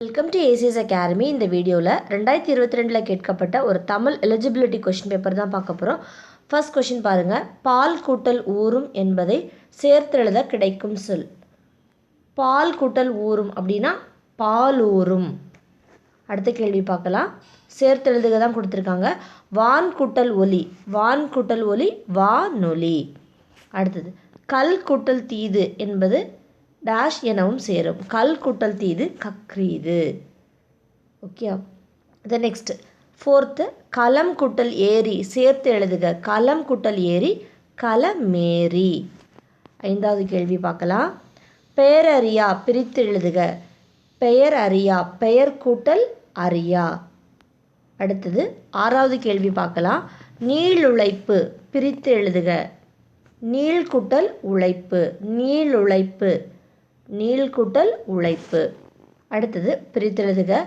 Welcome to ACS academy இந்த வீடியோவில் ரெண்டாயிரத்தி இருபத்தி ரெண்டில் கேட்கப்பட்ட ஒரு தமிழ் எலிஜிபிலிட்டி கொஷின் பேப்பர் தான் பார்க்க போகிறோம் ஃபர்ஸ்ட் கொஷின் பாருங்கள் பால் கூட்டல் ஊறும் என்பதை சேர்த்தெழுத கிடைக்கும் சொல். பால் கூட்டல் ஊறும் அப்படின்னா பால் ஊறும் அடுத்த கேள்வி பார்க்கலாம். சேர்த்தெழுதுக தான் கொடுத்துருக்காங்க. வான் கூட்டல் ஒலி. வான் கூட்டல் ஒலி வானொலி. அடுத்தது கல் கூட்டல் தீது என்பது டேஷ் எனவும் சேரும். கல் கூட்டல் தீது கக்ரீது. ஓகே த நெக்ஸ்ட் ஃபோர்த்து களம் கூட்டல் ஏரி சேர்த்து எழுதுக. களம் குட்டல் ஏரி களமேரி ஐந்தாவது கேள்வி பார்க்கலாம். பெயரறியா பிரித்து எழுதுக. பெயர் அறியா பெயர் கூட்டல் அறியா. அடுத்தது ஆறாவது கேள்வி பார்க்கலாம். நீள் உழைப்பு பிரித்து எழுதுக. நீள் கூட்டல் உழைப்பு நீள் உழைப்பு. கூட்டல் உழைப்பு. அடுத்தது பிரித்தெழுதுக.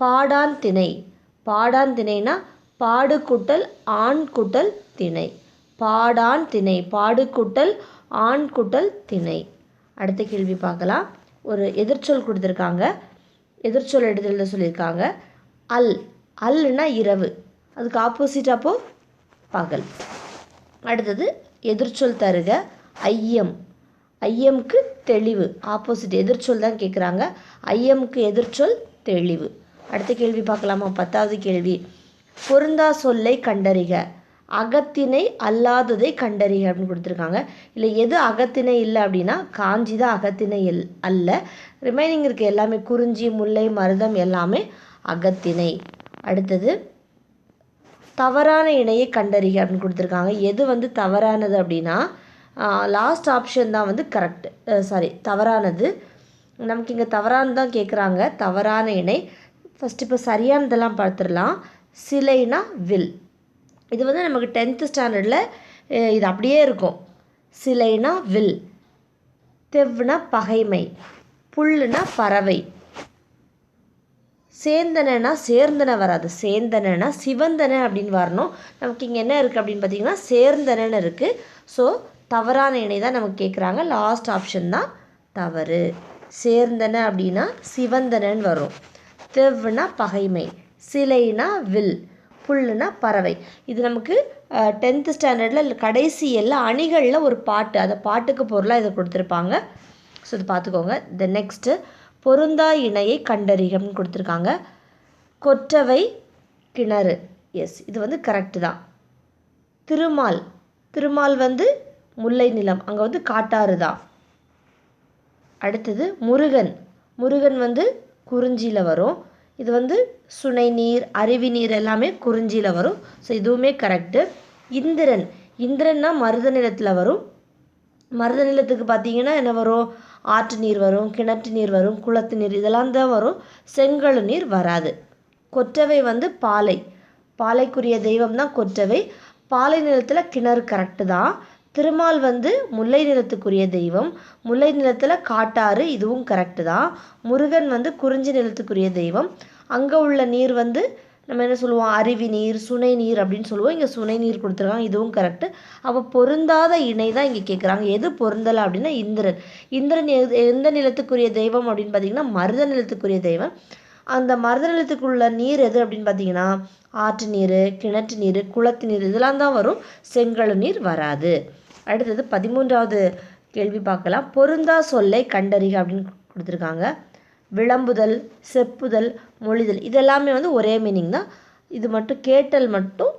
பாடான் திணை பாடான் திணைனா பாடு கூட்டல் ஆண் கூட்டல் திணை. பாடான் திணை பாடு கூட்டல் ஆண் குட்டல் திணை. அடுத்த கேள்வி பார்க்கலாம். ஒரு எதிர்ச்சொல் கொடுத்துருக்காங்க. எதிர்ச்சொல் எடுத்து சொல்லியிருக்காங்க. அல். அல்னா இரவு. அதுக்கு ஆப்போசிட் அப்போ பகல். அடுத்தது எதிர்ச்சொல் தருக. ஐயம். ஐயம்க்கு தெளிவு. ஆப்போசிட் எதிர்ச்சொல் தான் கேட்குறாங்க ஐயம்க்கு எதிர்ச்சொல் தெளிவு. அடுத்த கேள்வி பார்க்கலாமா? பத்தாவது கேள்வி. பொருந்தா சொல்லை கண்டறிக. அகத்திணை அல்லாததை கண்டறிக அப்படின்னு கொடுத்துருக்காங்க. இல்லை எது அகத்திணை இல்லை அப்படின்னா காஞ்சி தான் அகத்திணை எல் அல்ல. ரிமைனிங் இருக்க எல்லாமே குறிஞ்சி முல்லை மருதம் எல்லாமே அகத்திணை அடுத்தது தவறான இணையை கண்டறிக அப்படின்னு கொடுத்துருக்காங்க. எது வந்து தவறானது அப்படின்னா லாஸ்ட் ஆப்ஷன் தான் வந்து கரெக்ட் சாரி தவறானது. நமக்கு இங்கே தவறானது தான் கேட்குறாங்க தவறான இணை ஃபஸ்ட் இப்போ சரியானதெல்லாம் பார்த்துடலாம். சிலைனா வில். இது வந்து நமக்கு டென்த்து ஸ்டாண்டர்டில் இது அப்படியே இருக்கும். சிலைனா வில். தெவ்னா பகைமை. புல்லுனா பறவை. சேந்தனா சேர்ந்தனை வராது. சேந்தனா சிவந்தனை அப்படின்னு வரணும். நமக்கு இங்கே என்ன இருக்குது அப்படின்னு பார்த்தீங்கன்னா சேர்ந்தனன்னு இருக்குது ஸோ தவறான இணை தான் நமக்கு கேட்குறாங்க. லாஸ்ட் ஆப்ஷன் தான் தவறு. சேர்ந்தன அப்படின்னா சிவந்தனன்னு வரும். தெவ்னா பகைமை. சிலைனா வில். புல்லுனா பறவை. இது நமக்கு டென்த்து ஸ்டாண்டர்டில் கடைசி எல்லா அணிகளில் ஒரு பாட்டு. அந்த பாட்டுக்கு பொருளாக இதை கொடுத்துருப்பாங்க. ஸோ இது பார்த்துக்கோங்க. த நெக்ஸ்ட்டு பொருந்தா இணையை கண்டறிகம்னு கொடுத்துருக்காங்க. கொற்றவை கிணறு. எஸ் இது வந்து கரெக்டு தான். திருமால். திருமால் வந்து முல்லை நிலம். அங்கே வந்து காட்டாறு தான். அடுத்தது முருகன். முருகன் வந்து குறிஞ்சியில் வரும். இது வந்து சுனை நீர் அருவி நீர் எல்லாமே குறிஞ்சியில் வரும். ஸோ இதுவுமே கரெக்டு இந்திரன். இந்திரன்னா மருத நிலத்தில் வரும். மருத நிலத்துக்கு பார்த்தீங்கன்னா என்ன வரும்? ஆற்று நீர் வரும் கிணற்று நீர் வரும் குளத்து நீர் இதெல்லாம் தான் வரும். செங்கல் நீர் வராது. கொற்றவை வந்து பாலை. பாலைக்குரிய தெய்வம் தான் கொற்றவை. பாலை நிலத்தில் கிணறு கரெக்டு தான். திருமால் வந்து முல்லை நிலத்துக்குரிய தெய்வம். முல்லை நிலத்தில் காட்டாறு இதுவும் கரெக்டு தான். முருகன் வந்து குறிஞ்சி நிலத்துக்குரிய தெய்வம். அங்கே உள்ள நீர் வந்து நம்ம என்ன சொல்லுவோம்? அருவி நீர் சுனை நீர் அப்படின்னு சொல்லுவோம். இங்கே சுனை நீர் கொடுத்துருக்காங்க. இதுவும் கரெக்டு அப்போ பொருந்தாத இணை தான் இங்கே கேட்குறாங்க எது பொருந்தலை அப்படின்னா இந்திரன். இந்திரன் எது எந்த நிலத்துக்குரிய தெய்வம் அப்படின்னு பார்த்தீங்கன்னா மருத நிலத்துக்குரிய தெய்வம். அந்த மருத நிலத்துக்குள்ள நீர் எது அப்படின்னு பார்த்தீங்கன்னா ஆற்று நீர் கிணற்று நீர் குளத்து நீர் இதெல்லாம் தான் வரும். செங்கல் நீர் வராது. அடுத்தது பதிமூன்றாவது கேள்வி பார்க்கலாம். பொருந்தா சொல்லை கண்டறிக அப்படின்னு கொடுத்துருக்காங்க. விளம்புதல் செப்புதல் மொழிதல் இதெல்லாமே வந்து ஒரே மீனிங் தான். இது மட்டும் கேட்டல் மட்டும்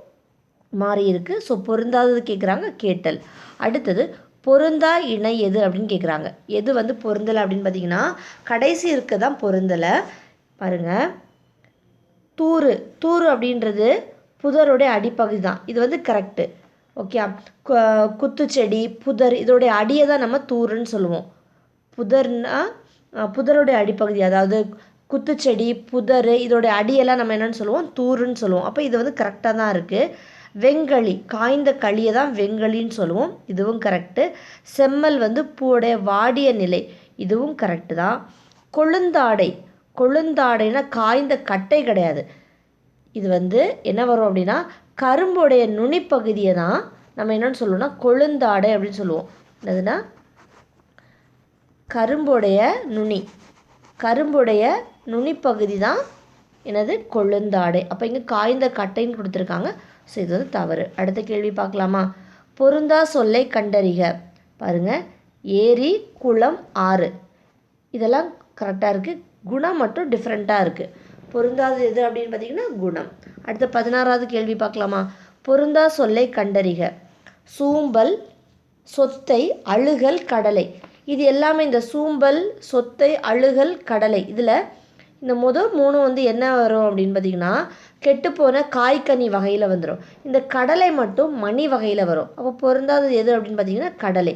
மாறி இருக்குது ஸோ பொருந்தாதது கேட்குறாங்க கேட்டல். அடுத்தது பொருந்தா இணை எது அப்படின்னு கேட்குறாங்க எது வந்து பொருந்தலை அப்படின்னு பார்த்தீங்கன்னா கடைசி இருக்க தான் பொருந்தலை. பாருங்கள் தூறு தூறு அப்படின்றது புதருடைய அடிப்பகுதி தான். இது வந்து கரெக்டு ஓகே குத்துச்செடி புதர் இதோடைய அடியை தான் நம்ம தூருன்னு சொல்லுவோம். புதர்னா புதருடைய அடிப்பகுதி அதாவது குத்துச்செடி புதர் இதோடைய அடியெல்லாம் நம்ம என்னென்னு சொல்லுவோம்? தூருன்னு சொல்லுவோம். அப்போ இது வந்து கரெக்டாக தான் இருக்குது வெங்களி காய்ந்த களியை தான் வெங்களின்னு சொல்லுவோம். இதுவும் கரெக்டு செம்மல் வந்து பூவுடைய வாடிய நிலை. இதுவும் கரெக்டு தான். கொழுந்தாடை கொழுந்தாடைனா காய்ந்த கட்டை கிடையாது. இது வந்து என்ன வரும் அப்படின்னா கரும்புடைய நுனிப்பகுதியை தான் நம்ம என்னென்னு சொல்லுவோம்னா கொழுந்தாடை அப்படின்னு சொல்லுவோம். என்னதுன்னா கரும்புடைய நுனி. கரும்புடைய நுனிப்பகுதி தான் எனது கொழுந்தாடை. அப்போ இங்கே காய்ந்த கட்டைன்னு கொடுத்துருக்காங்க. ஸோ இது வந்து தவறு. அடுத்த கேள்வி பார்க்கலாமா? பொருந்தா சொல்லை கண்டறிக. பாருங்கள் ஏரி குளம் ஆறு. இதெல்லாம் கரெக்டாக இருக்குது குணம் மட்டும் டிஃப்ரெண்ட்டாக இருக்குது பொருந்தாது எது அப்படின்னு பார்த்தீங்கன்னா குணம். அடுத்த பதினாறாவது கேள்வி பார்க்கலாமா? பொருந்தா சொல்லை கண்டறிக. சூம்பல் சொத்தை அழுகல் கடலை. இது எல்லாமே இந்த சூம்பல் சொத்தை அழுகல் கடலை. இதில் இந்த முதல் மூணு வந்து என்ன வரும் அப்படின்னு பார்த்தீங்கன்னா கெட்டுப்போன காய்கனி வகையில் வந்துடும் இந்த கடலை மட்டும் மணி வகையில் வரும். அப்போ பொருந்தாதது எது அப்படின்னு பார்த்தீங்கன்னா கடலை.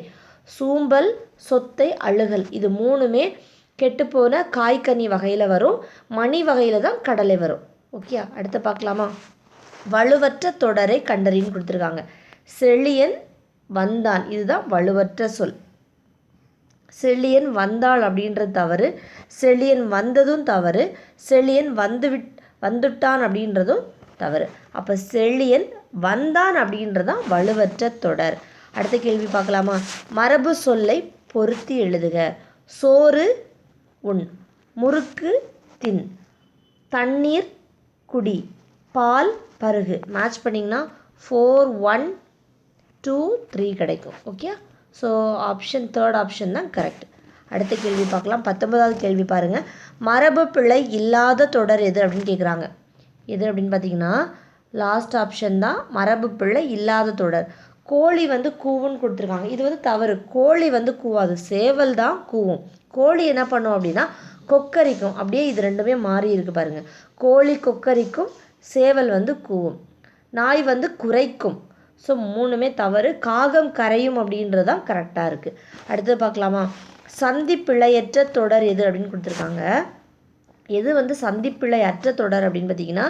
சூம்பல் சொத்தை அழுகல். இது மூணுமே கெட்டுப்போன காய்கனி வகையில் வரும் மணி வகையில் தான் கடலை வரும். ஓகே அடுத்து பார்க்கலாமா? வலுவற்ற தொடரை கண்டறின்னு கொடுத்துருக்காங்க. செழியன் வந்தான் இதுதான் வலுவற்ற சொல். செழியன் வந்தாள் அப்படின்றது தவறு. செழியன் வந்ததும் தவறு. செழியன் வந்து விட் வந்துட்டான் அப்படின்றதும் தவறு. அப்போ செழியன் வந்தான் அப்படின்றதான் வலுவற்ற தொடர். அடுத்த கேள்வி பார்க்கலாமா? மரபு சொல்லை பொருத்தி எழுதுக. சோறு உண் முறுக்கு தின். தண்ணீர் குடி. பால் பருகு. மேட்ச் பண்ணிங்கன்னா ஃபோர் ஒன் டூ த்ரீ கிடைக்கும். Okay so option third option தான் கரெக்ட் அடுத்த கேள்வி பார்க்கலாம். பத்தொன்பதாவது கேள்வி பாருங்கள் மரபு பிழை இல்லாத தொடர் எது அப்படின்னு கேட்குறாங்க எது அப்படின்னு பார்த்தீங்கன்னா லாஸ்ட் ஆப்ஷன் தான் மரபு பிழை இல்லாத தொடர். கோழி வந்து கூவுன்னு கொடுத்துருக்காங்க. இது வந்து தவறு. கோழி வந்து கூவாது. சேவல் தான் கூவும். கோழி என்ன பண்ணும் அப்படின்னா கொக்கரிக்கும். அப்படியே இது ரெண்டுமே மாறி இருக்கு பாருங்க. கோழி கொக்கரிக்கும் சேவல் வந்து கூவும். நாய் வந்து குறைக்கும் ஸோ மூணுமே தவறு. காகம் கரையும் அப்படின்றது தான் கரெக்டாக இருக்குது அடுத்து பார்க்கலாமா? சந்தி பிழையற்ற தொடர் எது அப்படின்னு கொடுத்துருக்காங்க. எது வந்து சந்திப்பிழை அற்ற தொடர் அப்படின்னு பார்த்தீங்கன்னா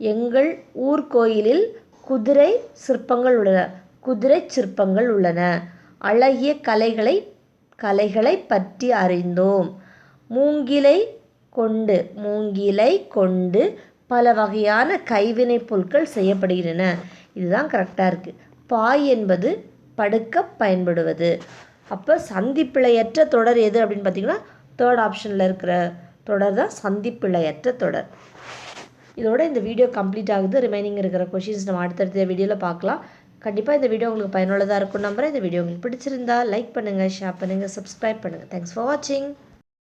எங்கள் ஊர் கோயிலில் குதிரை சிற்பங்கள் உள்ளன. குதிரை சிற்பங்கள் உள்ளன. அழகிய கலைகளை கலைகளை பற்றி அறிந்தோம். மூங்கிலை கொண்டு மூங்கிலை கொண்டு பல வகையான கைவினைப் பொருட்கள் செய்யப்படுகின்றன. இதுதான் கரெக்டாக இருக்குது பாய் என்பது படுக்க பயன்படுவது. அப்போ சந்திப்பிழையற்ற தொடர் எது அப்படின்னு பார்த்தீங்கன்னா தேர்ட் ஆப்ஷனில் இருக்கிற தொடர் தான் சந்திப்பிழையற்ற தொடர். இதோட இந்த வீடியோ கம்ப்ளீட் ஆகுது. ரிமைனிங் இருக்கிற கொஷின்ஸ் நம்ம அடுத்தடுத்த வீடியோவில் பார்க்கலாம். கண்டிப்பாக இந்த வீடியோ உங்களுக்கு பயனுள்ளதாக இருக்கும் நம்புகிறேன் இந்த வீடியோ உங்களுக்கு பிடிச்சிருந்தா லைக் பண்ணுங்கள் ஷேர் பண்ணுங்கள் சப்ஸ்கிரைப் பண்ணுங்கள் தேங்க்ஸ் ஃபார் வாட்சிங்